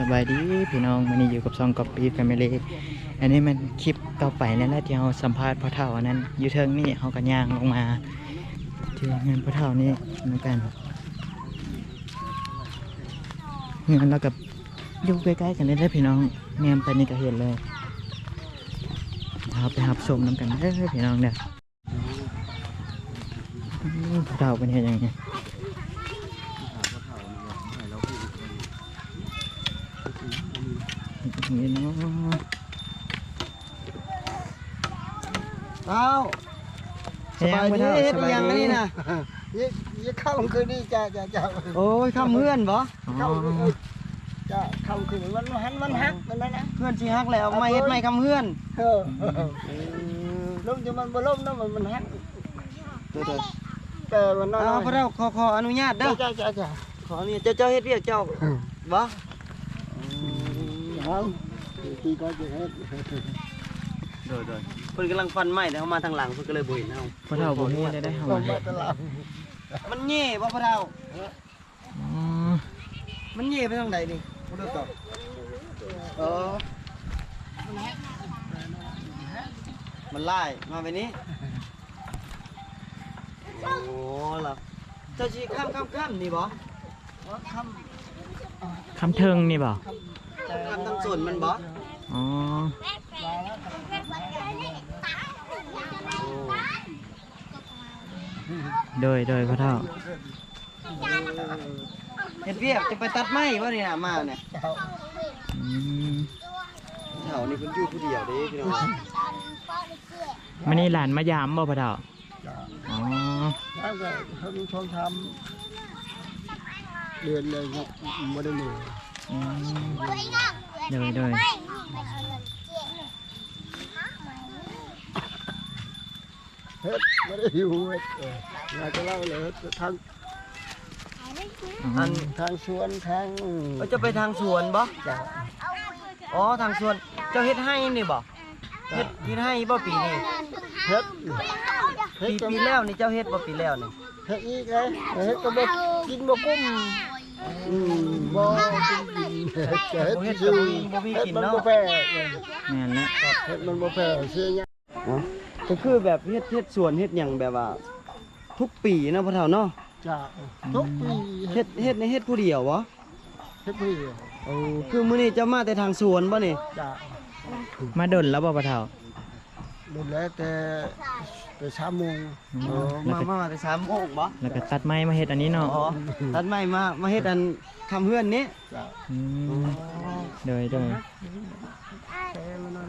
สบายดีพี่น้องวันนี้อยู่กับซองกอปปี้แฟมิลี่อันนี้มันคลิปต่อไปนั่นแหละที่เราสัมภาษณ์พ่อเฒ่าอันนั้นอยู่เทิงนี่เขาก็ย่างลงมาที่งินพ่อเฒ่านี่เหมือนกันงินเรากับอยู่ใกล้ๆกันเลยเด้พี่น้องแนมไปนี่ก็เห็นเลยเราไปหับชมน้ำกันเด้อพี่น้องเด้ออืมพ่อเฒ่าเป็นยังไง นี่เนาะเอ้าสบายดีเฮ็ดอิหยังอันนี้นะยี่ยี่เข้าคืนนี้จะจะจะโอ้ยคำเพื่อนบ่เข้าจะเข้าคืนมันหันมันหักมันนั่นนะเพื่อนสิฮักแล้วไม่เฮ็ดไม่คำเพื่อนเออล้มจะมันบ่ล้มนะมันมันหักเดี๋ยวแต่มันๆน้อยเอาพระเราขอขออนุญาตเด้อจ้าจ้าจ้าขออนุญาตเจ้าเจ้าเฮ็ดเรียกเจ้าบ่ เอาตีก็จะเฮ็ดโดยโดยเพิ่นกำลังฟันไม้แต่เฮามาทางหลังเพิ่นก็เลยบ่เห็นเฮาพ่อเฒ่าบ่ฮู้ได้ได้เฮาลมางมาตลาดมันแย่บ่พระเราอ๋อมันแย่ไปทางใดนี่บ่ได้ตอบเออมันไล่มาไปนี้ โอ้ล่ะเจ้าสิข้ามข้ามข้ามนี่บ่คคำเทิงนี่บ่ ทำทางส่วนมันบ่อ๋อโดยโดยพ่อเฒ่าเฮ็ดเวียกจะไปตัดไม้บ่นี่น่ะมาเนี่ยอืมแถวนี้เพิ่นอยู่ผู้เดียวเด้พี่น้องมื้อนี้หลานมายามบ่พ่อเฒ่าำจ้าอ๋อถ้าเกิดเขาชงทำเดือนเลยไม่ได้เหนื่อยอืม โดยโดยเฮ็ดไม่ได้หิวเฮ็ดเอออยากจะเล่าเลยทางอันทางสวนทางเราจะไปทางสวนบ่จ้าอ๋อทางสวนเจ้าเฮ็ดให้นี่บ่เฮ็ดเฮ็ดให้บ่ปีนี้เฮ็ดเฮ็ปีดก็ปีแล้วนี่เจ้าเฮ็ดบ่ปีแล้วนี่เฮ็ดอีกเลยเฮ็ดก็บ่กินบ่กุ้มอืมบ่กินกิน เฮ็ดก็เฮ็ดบ่เฮ็ดซื่ก็อบ่มีบ่มีเฮ็ดกินมันเนาะบ่แพ้แม่นละเฮ็ดมันบ่แพ้เสียหยังก็คือแบบเฮ็ดเฮ็ดสวนเฮ็ดหยังแบบว่า ทุกปีนะพ่อเฒ่าเนาะจ้าทุกปีเฮ็ดเฮ็ดในเฮ็ดผู้เดียวบ่เฮ็ดปีโอ้คือมื้อนี้เจ้ามาแต่ทางสวนบ่นี่จ้ามาดนแล้วบ่พ่อเฒ่าดูแลแต่ แต่3โมงอืมโอ้แล้วมาก็มาแต่3โมงบ่แล้วก็ตัดไม้มาเฮ็ดอันนี้เนาะอ๋อตัดไม้มามาเฮ็ดอันทำเฮือนนี้จ้าอืมโดยโดยแต่มันนั่น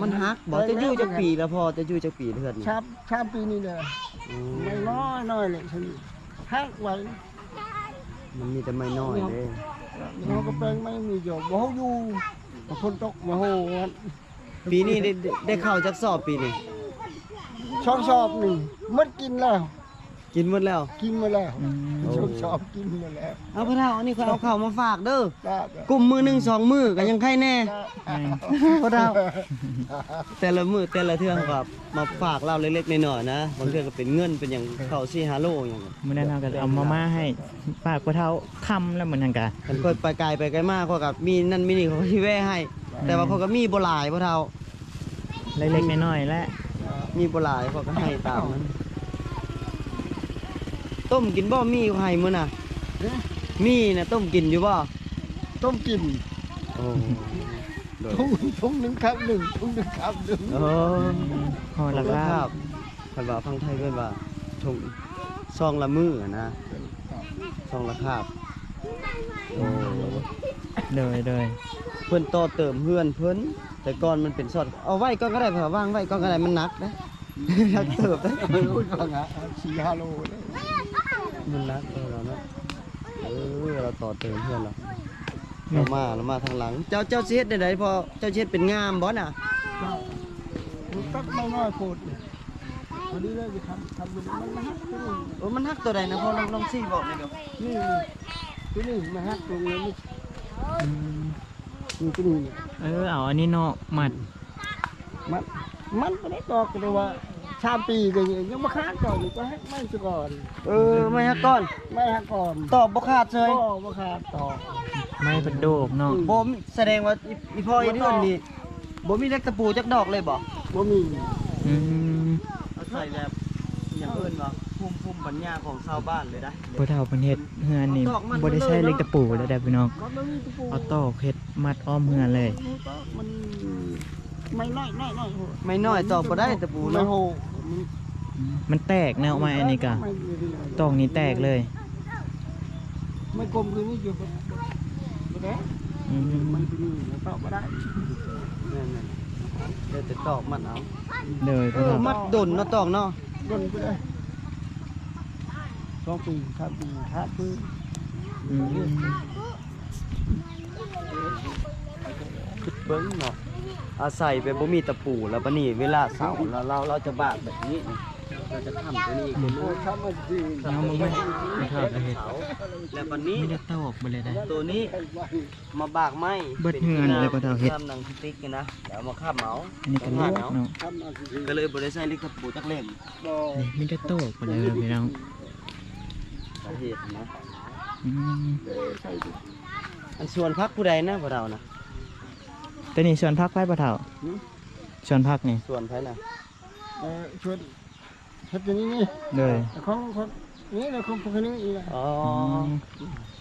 มันฮักบอกจะอยู่จักปีแล้วพอจะอยู่จักปีเทือนนี่ชามชามปีนี้เลยไม่น้อยน้อยเลยฉันฮักไว้มันมีแต่ไม่น้อยเด้เขาก็เป็นไม่มีอยู่บ่เขาอยู่บ่คนตกมาโหวันปีนี้ได้ได้ได้เข้าจักสอบปีนี้ ชอบชอบหนึ่งมันกินแล้ว กินหมดแล้วกินมาแล้วอืมชอบชอบกินมาแล้วเอาพ่อเฒ่าอันนี้เขาเอาเข้าวมาฝากเด้อได้กลุ่มมือหนึ่งสองมือก็ยังไข่แน่แม่นพ่อเฒ่าแต่ละมือแต่ละเทื่อครับมาฝากเราเล็กๆน้อยๆนะบางเทื่อก็เป็นเงินเป็นอย่างเข้าวซี่ฮาโลอย่างเงี้ยมื้อนั้นเราก็เอามาม่าให้ฝากพ่อเฒ่าค่ำแล้วเหมือนกันกะกันค่อยไปไกลไปไกลมากเขากับมีนั่นมีนี่เขาก็สิแว่ให้ แต่ว่าเขาก็มีบ่หลายพ่อเฒ่าเล็กๆน้อยๆและ มีปลายเขาก็ให้ตามนั้นต้มกินบ่ มีอยู่ให้มื้อน่ะมีนะต้มกินอยู่บ่ต้มกินโอ้ทุ่งทุ่งหนึ่งครับหนึ่งทุ่งหนึ่งครับหนึ่งโอ้พอละคครัรับบคันว่าฟังไทยเพิ่นว่าทงซองละมื้อนะซองละคาบโอ้ โดยโดยเพิ่นต่อเติมเฮือนเพิ่นแต่ก่อนมันเป็นซอดเอาไว้ก่อนก็ได้เผื่อวางไว้ก่อนก็ได้มันหนักนะหนักเติบนะไม่รู้ว่าไงสี่ห้าโลเลยมันหนักเออเราเนาะเออเราต่อเติมเฮือนเราเรามาเรามาทางหลัง เจ้าเจ้าเช็ดได้ไดพอเจ้าเช็ดเป็นงามบ่น่ะมันตักไม่น้อยโพดเนี่ยวันนี้เลยจะทำทำเป็นมันฮักตัวนี้โอ้มันฮักตัวใดนะพอลองลองซี่บอกหน่อยเดี๋ยวนี่ตัวนี้มาฮักตัวนี้อื มนี่ตัวนี้เออเอาอันนี้เนาะมัดมันมันก็ได้ตอกเลยว่าชามปีกันยังมาค้างก่อนอยู่ก็ให้ไม่ซะก่อนเออไม่ฮักก่อน ไม่ฮักก่อนตอบบ่ขาดเลยก็มาค้างต่อไม้เป็นโดกเนาะบ่มแสดงว่าอีอีพ่ออีเดือนนี่บ่มีเล็กตะปูจักดอกเลยบ่บ่มีอืมเอาใส่แบบอย่างเอิ้นว่า ภูมิภูมิปัญญาของชาวบ้านเลยนะผู้เฒ่าเพิ่นเฮ็ดเฮือนนี่บ่ได้ใช้เหล็กตะปูแล้วได้อพี่น้องก็บ่มีตะปูเอาตอกเฮ็ดมัดอ้อมเฮือนเลยมันไม่น้อยน้อยน้อยไม่น้อยตอบบ่ได้ตะปูไม่เนาะโหมันแตกแนวไม้อันนี้ก็ไม่ดีเลยตอกนี้แตกเลย ไม่กลมคือนี่อยู่บ่บ่ได้อืมมันเป็นนี่แล้วตอบบ่ได้นั่นๆเดี๋ยวจะตอกมันเอาเลยเอผู้อเฒ่ามัดดนเนาะตอกเนาะดนไปได้ สองปีสามปีห้าปีอืมเบิ้งเนาะอาศัยไปบ่มีตะปูแล้วบัดนี้เวลาเสาแล้วเราเราจะบากแบบนี้ เราจะทำตัวนี้อีกเป็นโอ้ทำมาดีเอามาไว้ผู้เฒ่าก็เสาแล้วบัดนี้ไม่ได้ตอกบ่เลยได้ตัวนี้มาบากไม้เบิดเฮือนเลยบ่เท่าเฮ็ดทำหนังติ๊กนี่นะแล้วเอามาคาบเหมาอันนี้ก็ลูกเนาะทำมาดีก็เลยบ่ได้ใช้ลิกตปูจักเล่มบ่นี่ไม่ได้ตอกบ่เลยพี่น้อง สาเหตุนะอืมใส่ดิอันส่วนพักผู้ใดนะบ่เรานะ แต่นี่สวนผักไผบ่เฒ่าสวนผักนี่ส่วนไผน่ะเออชวนเฮ็ดอย่างนี้นี่เลยแต่ของคนนี่นะของพวกนี้อีกนะอ๋อ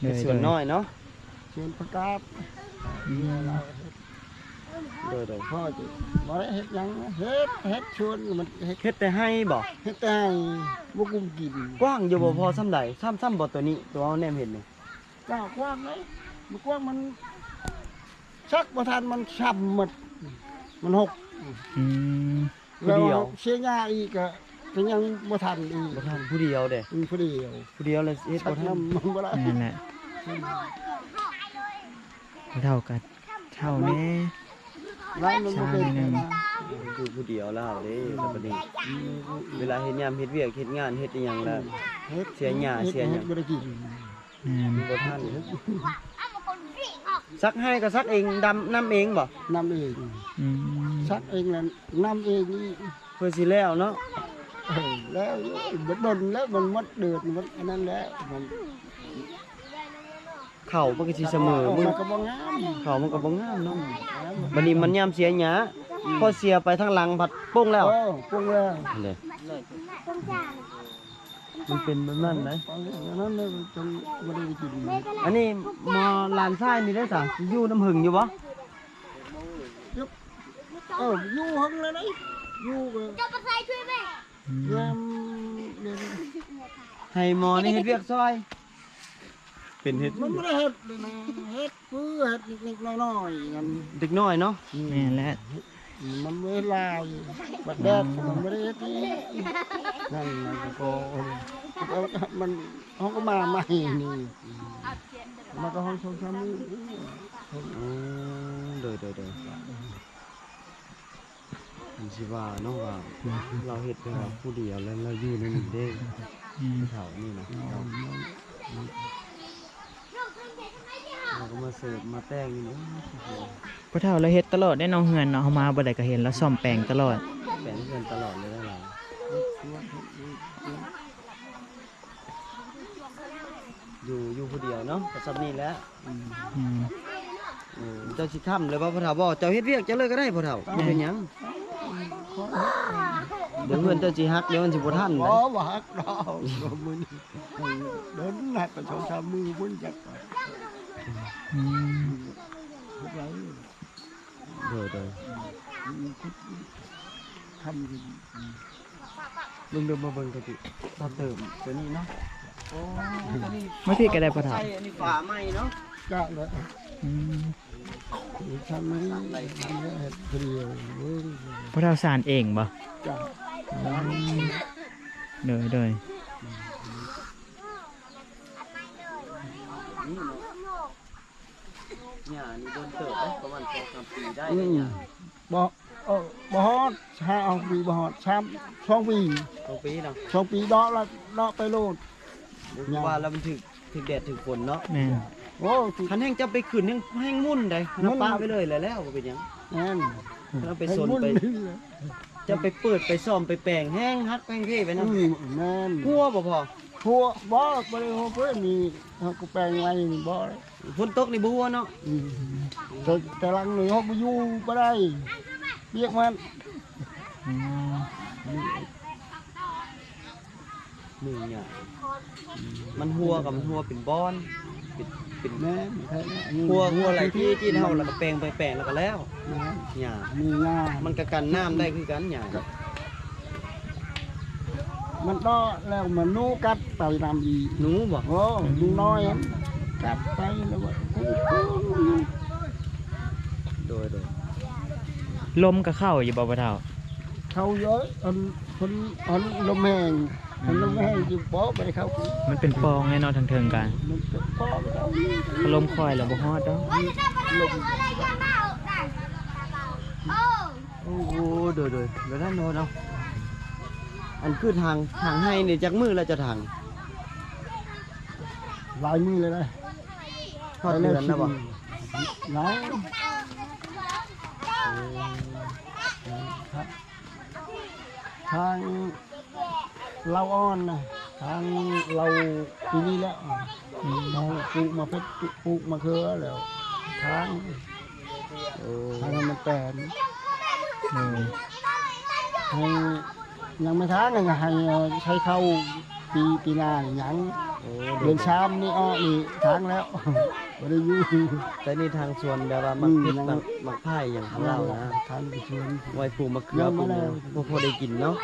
เลเป็นยส่วนน้อยเนาะชวนประกาศอืมเรา โดยโดยพ่อจะบ่ได้เฮ็ดหยังนะเฮ็ดเฮ็ดชวนมันเฮ็ดเฮ็ดแต่ให้บ่เฮ็ดแต่ให้บ่กุมกินกว้างอยู่บ่พอซ้ำใดซ้ำซ้ำบ่ตัวนี้ตัวเอาแนมเห็นนี่ก้าวกว้างเลยมันกว้างมันชักบ่ทันมันช้ำหมดมันหกอืมผู้เดียวเสียหญ้าอีกก็ก็ยังบ่ทันอีกบ่ทันผู้เดียวเด้อืมผู้เดียวผู้เดียวเลยเฮ็ดชับ่กทัน น้ำมันบ่ได้นั่นแหละเท่ากันเท่านี้ ร้านมันบ่เป็นอยู่ผู้เดียวแล้วเด้แล้วบัดนี้ เวลาเฮ็ดยามเฮ็ดเวียกเฮ็ดงานเฮ็ดอีหยังแล้วเฮ็ดเสียหญ้าเสียหยังบ่ได้กินอืมบ่ทันซักให้ก็ซักเองดำน้ำเองบ่น้ำเองอืมซักเองนั่นน้ำเองนี่เพื่อสิแล้วเนาะเออแล้วมันดนแล้วมันมัดเดือดมันอันนั้นแล้วมัน เข่ามันก็สิเสมอมึงมันก็บ่งามเข่ามันก็บ่งามเนาะบัดนี้มันยามเสียหญ้าพอเสียไปทางหลังผัดโป้งแล้วเออปรุงแล้วเลยมันเป็นแบบนั้นนะอันนั้นเลยจนบ่ได้กินอันนี้หมอหลานชายนี่ได้สะอยู่น้ำหึงอยู่บ่เอออยู่หังเลยนะอยู่ก็อืมยามเดือนให้หมอนี่เฮ็ดเวียกซอย เป็นเฮ็ดมันไม่ได้เฮ็ดเลยนะเฮ็ดเพื่อเฮ็ดเล็กๆน้อยๆกันเด็กน้อยเนาะแม่นแล้วมันไม่ลายบัดแดดมันไม่ได้เฮ็ดอีกนั่นมันก็แล้วมันห้องก็มาใหม่นี่มันก็ห้องสองสามมื้ออืมโดยโดยโดยผมสิว่าเนาะว่าเราเฮ็ดไปว่าผู้เดียวแล้วเราอยู่ในนี้เด้อืมแถวนี้นะเราเรา ก็มาเสิร์ฟมาแต่งนี่นะพ่อเฒ่าเราเฮ็ดตลอดได้น้องเฮือนเนาะเฮามาบ่ได้ก็เห็นแล้วซ่อมแปลงตลอดแบ่งเพื่อนตลอดเลยนะเราอยู่อยู่ผู้เดียวเนาะก็ซับนี่แหล้วอืมอืมเจ้าสิทำเลยบ่พ่อเฒ่าบ่เจ้าเฮ็ดเวียกเจ้าเลยก็ได้พ่อเฒ่าบ่เป็นหยังเดี๋ยวเพื่อนเจ้าสิฮักเดี๋ยวมันสิบ่ทันบ่นะบ่ฮักดอกมื้อนี้เดินหนักก็สองสามมื้อพุ่นจัก อืมไว้เด้อเด้อทำกินลุงเดินมาเบิ่งกันติต่อเติมตัวนี้เนาะโอ้ตัวนี้มาพี่ก็ได้พ่อเฒ่าใช่อันนี้ฝาใหม่เนาะกะแล้วอืมทำนี้เฮ็ดเดียวพ่อเฒ่าสานเองบ่จ้ะเด้อเด้อ นี่เนาะ เนี่ยนี่โดนเติบเด้ประมาณ2-3ปีได้อืเลยมเนี่ยบ่เออบ่ฮอดห้าเอาปีบ่ฮอดสามสองปีสองปีเนาะสองปีดอกละดอกไปโลดว่าแล้วมันถึกถึกแดดถึกฝนเนาะแม่นโอ้สิคันแห้งจะไปขึ้นแห้งแห้งมุ่นได้มุ่นน้ำปลาไปเลยแล้วแล้วบ่เป็นหยังแม่นเราไปสนไปจะไปเปิดไปซ่อมไปแปลงแห้งฮักแป้งเทไปนะแม่นหัวบ่พอ หัวบ่บ่ได้หัวเพิ่นนี่เฮาก็แปลงไว้นี่บ่ได้ฝนตกนี่บ่ฮู้เนาะอืมแต่แต่หลังนี่เฮาบ่อยู่บ่ได้เรียกมันอืมมือเนี่ยมันหัวกับมันหัวเป็นบอนเป็นเป็นแม่นแท้ๆอันนี้หัวหัวไหลที่ที่เฮาแล้วก็แปลงไปแปลงแล้วก็แล้วแม่นหญ้ามีงามันก็กันน้ำได้คือกันหญ้า มันก็แล้วมันหนูกัดไปนำอีกหนูบ่โอ้ลุงน้อยอะกัดไปแล้วว่าโดยโดยลมก็เข้าอยู่บ่พ่อเฒ่าเขาเยอะอันคนอันลมแห้งอันลมแห้งอยู่บ่ไปเข้ามันเป็นปองแน่นอนทางเทิงกันมันจะบ่ไปเอาถ้าลมคอยแล้วบ่ฮอดดอกลมโอ้โหโดยโดยเดี๋ยวนั้นโนเนาะ อันคือทางทางให้นี่จักมือแล้วจะทางลายมือเลยนะทอดเดือนแล้วบ่ไหนครับทางเราอ่อนนะทางเราปีนี้แล้วเราปลูกมาเพชรปลูกมาเคือแล้วทางโอ้ทางมันแปลนเลยให้ ยังไม่ทางยังให้ใช้เข้าปีปีหน้านี่ยังโอ้เดือนชามนี่อ้อนี่ทางแล้วบ่ได้อยู่แต่นี่ทางสวนแบบว่ามักอืมเผ็ดยังมักมักไผ่อย่างของเรานะทางไปชวนไว้ปลูกมะเขือปลูกหยังพอพอได้กินเนาะ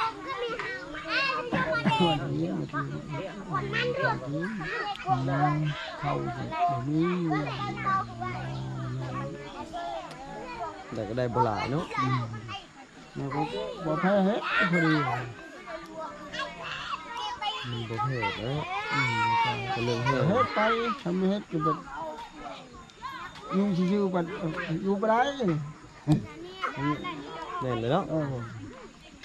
ชวนนี้มาทีจากนี้เข้าสิเดี๋ยวนี้แต่ก็ได้บ่หลายเนาะ แล้วก็บ่แพ้เฮ็ดพอดีอืมบ่เผ็ดเนาะอืมใช่ก็เรื่องเฮ็ดเฮ็ดไปทำเฮ็ดก็แบบยุ่งชิวๆบัดอยู่บ่ได้แน่นเลยเนาะเออ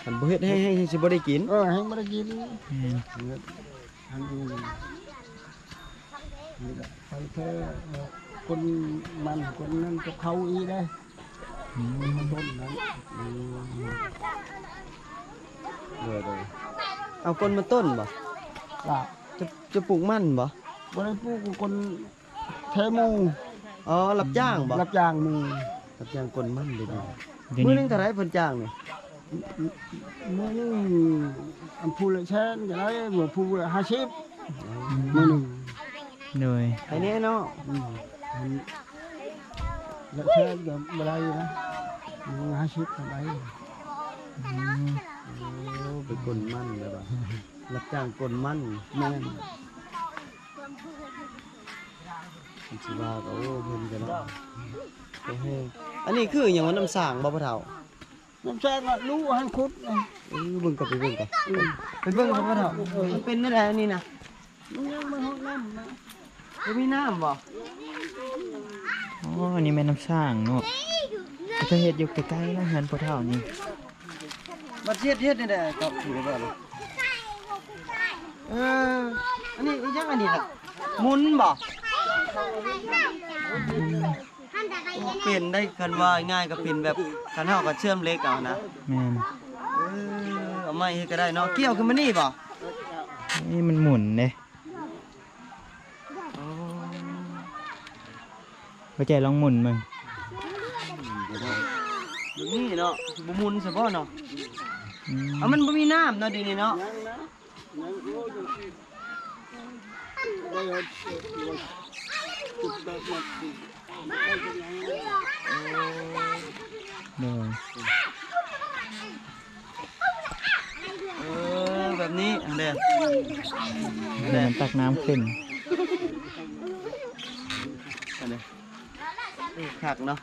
คันบ่เฮ็ดให้ให้ให้สิบ่ได้กินเออให้บ่ได้กินอืมทำอยู่นี่แหละไปแค่เอ่อคนมันคนนั้นกับเขาอีได้อืม ต้นนั้นอืมเด้อเด้อเอาคนมาต้นบ่ล่ะจะจะปลูกมันบ่บ่ได้ปลูกกับคนแทหมูอ๋อรับจ้างบ่รับจ้างหมูรับจ้างคนมันเด้อเดี๋ยวมื้อนี้นึงเท่าไหร่เพิ่นจ้างนี่มือหนึงอันผู้ละแสนก็ได้บ่ผู้ละห้าสิบมือหนึงเลยไอ้นี่เนาะ อืมอันละแสนก็บ่ได้นะมือห้าสิบก็ได้อืมโอ้เป็นคนมันเลยบ่รับจ้างคนมันแม่นมันสิว่าก็โอ้เพิ่นกันเนาะโอ้เฮ้อันนี้คือหยังว่าน้ำสร้างบ่พ่อเฒ่าน้ำแซงอะรู้หันคุดนะเออเบิ่งกับไปเบิ่งกันไปเบิ่งกับพ่อเฒ่ามันเป็นอะไรอันนี้นะมันยังมาห้องน้ำนะบ่มีน้ำบ่ อ๋ออันนี้แม่น้ำสร้างเนาะก็จะเฮ็ดอยู่ใกล้ๆนะเฮือนพ่อเฒ่านี่บัดเฮ็ดเฮ็ดนี่แหละก็ถือได้บ่ล่ะเอออันนี้อีหยังอันนี้ล่ะหมุนบ่เป็นได้คันว่าง่ายก็เป็นแบบคันเฮาก็เชื่อมเหล็กเอานะแม่นเออเอาไม้เฮ็ดก็ได้เนาะเกี่ยวขึ้นมานี่บ่นี่มันหมุนเด้ อ๋อ พ่อใจลองหมุนมึงอย่างนี้เนาะสิบ่หมุนซะบ่เนาะอืมเอามันบ่มีน้ำเนาะเดี๋ยวนี้เนาะยังนะยังโอ้ยได้เอาจุดแบบนั้นได้จังไงเลยเออแบบนี้อันเด้อ เดี๋ยวมันตักน้ำขึ้นอันเด้อเออ คักเนาะ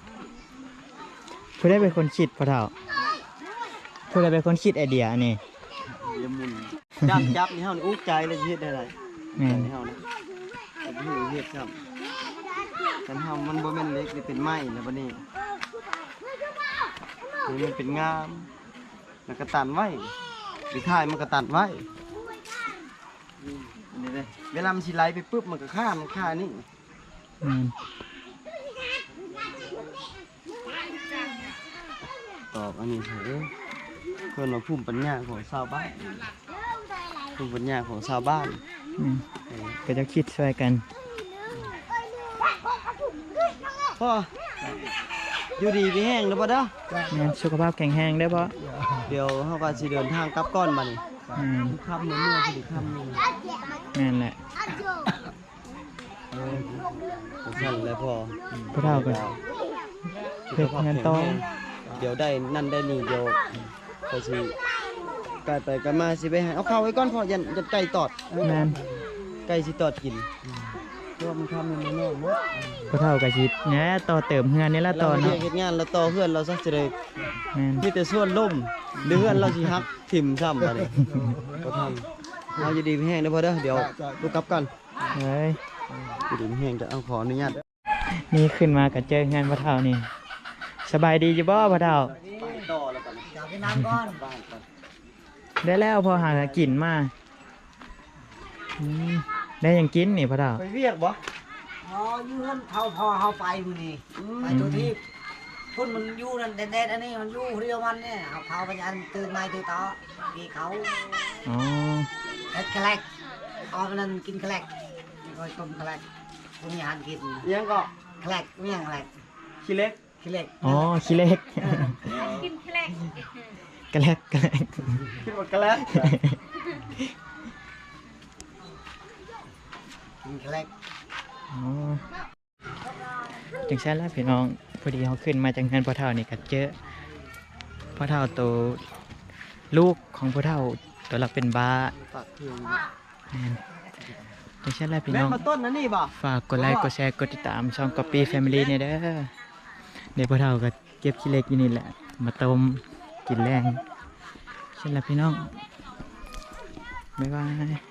ผู้ได้เป็นคนคิดพ่อเฒ่าผู้ได้เป็นคนคิดไอเดียอันนี้อย่าหมุนจับจับนี่เฮานี่อุกใจเลยสิเฮ็ดได้ไรแม่นนี่เฮานะเอาไปเฮ็ดเฮ็ดครับกันเฮามันบ่แม่นเหล็กนี่เป็นไม้แล้วบัดนี้นี่มันเป็นงามแล้วก็ตันไว้สิท้ายมันก็ตัดไว้อันนี้เด้อเวลามันสิไหลไปปุ๊บมันก็ข้ามมันค่านี่ แม่น ตอบอันนี้เถอะเพื่อนมาภูมิปัญญาของชาวบ้านภูมิปัญญาของชาวบ้านอืมก็จะคิดช่วยกันพ่ออยู่ดีมีแห้งเด้อบ่เด้อแม่นสุขภาพแข็งแรงได้อบ่เดี๋ยวเฮาก็สิเดินทางกลับก่อนบัดนี้อืมค่ำมื้อนี้สิค่ำนี่แม่นแหละเออสั่นเลยพ่อพวกเราก็เฮ็ดงานต่อ เดี๋ยวได้นั่นได้นี่เดี๋ยวก็สิไกลไปกันมาสิไปให้เอาข้าวไว้ก่อนพ่อยันยันไก่ตอดแม่น ไก่สิตอดกินเพราะว่ามันทำมันไม่แน่เนาะพวกเราก็สิแหน่ต่อเติมเฮือนนี่ละต่อเราเนาะเฮ็ดงานเราต่อเพื่อนเราซะจะได้แม่นมีแต่ส่วนล่มหรือเพื่อนเราสิฮักถิ่มซ้ำบัดนี้ก็ทำเอาอยู่ดีมีแห้งเด้อพ่อเด้อเดี๋ยวลูกกลับกันเฮ้ยอยู่ดีมีแห้งจะเอาขออนุญาตนี่ขึ้นมาก็เจองานพวกเรานี่ สบายดีอยู่บ่พวกเราต่อแล้วกันจากไปน้ำก่อนบ้านก่อนได้แล้วพอหากินมาอืมได้หยังกินนี่พวกเราไปเวียกบ่อ๋ออยู่นั่นเขาพอเขาไปมือนี่ไปตัวที่พุ่นมันอยู่นั่นแดดๆอันนี้มันอยู่เรียวมันเนี่ยเอาเขาไปยันตื่นมาตื่นต่อกีเขาอ๋อเอ็ดแคลกเอาไปนั่นกินแคลกก็ต้มแคลกพวกนี้หันกินเลี้ยงก็แคลกเมี่ยงแคลกขี้เล็ก ขี้เหล็กอ๋อขี้เล็กกินแคลกกระแลกกระแลกคิดว่ากระแล้วกินแคลกอ๋อจังซั่นแล้วพี่น้องพอดีเขาขึ้นมาจากงานพ่อเฒ่านี่ก็เจอพ่อเฒ่าโตวลูกของพ่อเฒ่าตัวหลักเป็นบ้าฝากเครื่องแม่นจังซั่นแล้วพี่แม่น้อง มาต้นนะนี่บ่ ฝากกดไลค์ กดแชร์ กดติดตามช่องก๊อปปี้แฟมิลี่เนี่ยเด้อ เดี๋ยวพ่อเฒ่าก็เก็บขี้เล็กอยู่นี่แหละ มาต้มกินแรงเช่นละพี่น้องบ๊ายบาย